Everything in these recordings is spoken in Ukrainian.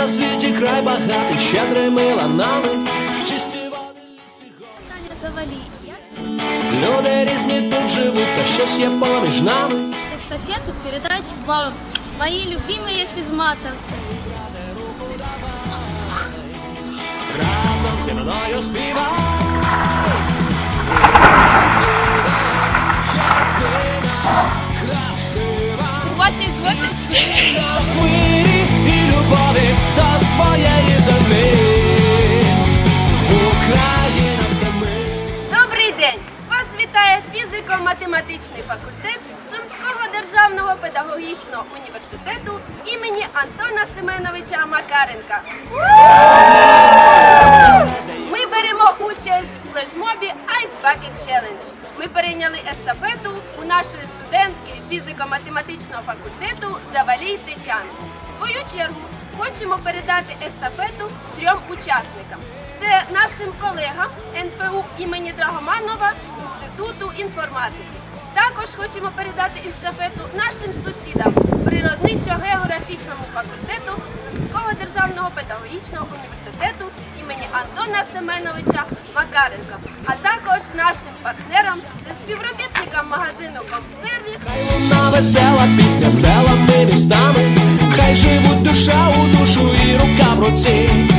на світі край багатий, щедрими ланами, чисті води, ліси, гори. Таня завалі. Я Люди різні тут живуть, та щось є поміж нами. эстафету передать вам, мои любимые физматовцы. Разом зі мною співай. У вас есть 24 часа. і до своєї землі. Україна це ми. Добрий день! Вас вітає фізико-математичний факультет Сумського державного педагогічного університету імені Антона Семеновича Макаренка. Ми беремо участь в флешмобі Ice Bucket Challenge. Ми перейняли естафету у нашої студентки фізико-математичного факультету Завалій Тетяни. В свою чергу хочемо передати естафету трьом учасникам. Це нашим колегам НПУ імені Драгоманова Інституту інформатики. Також хочемо передати естафету нашим сусідам природничо-географічному факультету Сумського державного педагогічного університету імені Антона Семеновича Макаренка, а також нашим партнерам та співробітникам магазину «Комсервіс» Хай весела пісня селами містами, хай живуть душа у душу і рука в руці.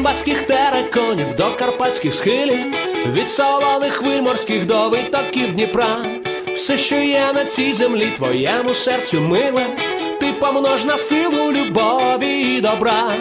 Донбаських тереконів до карпатських схилів, від солоних хвиль морських до витоків Дніпра. Все, що є на цій землі, твоєму серцю миле, ти помнож на силу любові і добра.